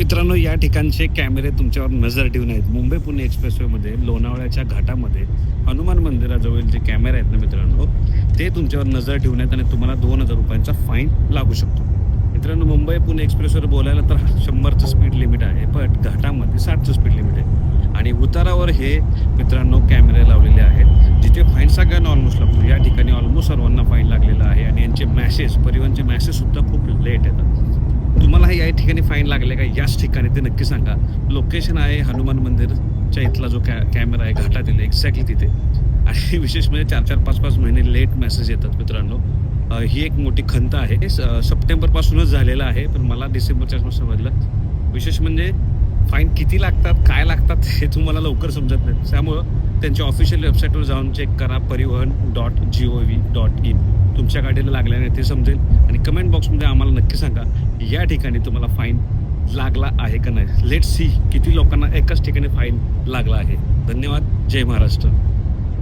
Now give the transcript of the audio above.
मित्रांनो या ठिकाणचे कॅमेरे तुमच्यावर नजर ठेवून आहेत. मुंबई पुणे एक्सप्रेसवेमध्ये लोणावळ्याच्या घाटामध्ये हनुमान मंदिराजवळ जे कॅमेरे आहेत ना मित्रांनो ते तुमच्यावर नजर ठेवून आहेत आणि तुम्हाला दोन हजार रुपयांचा फाईन लागू शकतो. मित्रांनो मुंबई पुणे एक्सप्रेसवर बोलायला तर शंभरचं स्पीड लिमिट आहे पण घाटामध्ये साठचं स्पीड लिमिट आहे. आणि उतारावर हे मित्रांनो कॅमेरे लावलेले आहेत जिथे फाईन सगळ्यांना ऑलमोस्ट लागतो. या ठिकाणी ऑलमोस्ट सर्वांना फाईन लागलेला आहे आणि मॅसेज परिवहनचे मॅसेजसुद्धा खूप लेट येतात. तुम्हाला या ठिकाणी फाईन लागले का? याच ठिकाणी ते नक्की सांगा. लोकेशन आहे हनुमान मंदिरच्या इथला जो कॅ कॅमेरा आहे घाटातील एक्झॅक्टली तिथे. आणि विशेष म्हणजे चार चार पाच पाच महिने लेट मेसेज येतात मित्रांनो. ही एक मोठी खंत आहे. स- सप्टेंबरपासूनच झालेलं आहे पण मला डिसेंबरच्या समजलं. विशेष म्हणजे फाईन किती लागतात काय लागतात हे तुम्हाला लवकर समजत नाही. त्यामुळं त्यांच्या ऑफिशियल वेबसाईटवर जाऊन चेक करा Parivahan dot G O V dot in तुमच्या गाडीला लागल्याने ते समजेल. आणि कमेंट बॉक्समध्ये आम्हाला नक्की सांगा या ठिकाणी तुम्हाला फाईन लागला आहे का नाही? लेट सी किती लोकांना एकाच ठिकाणी फाईन लागला आहे. धन्यवाद. जय महाराष्ट्र.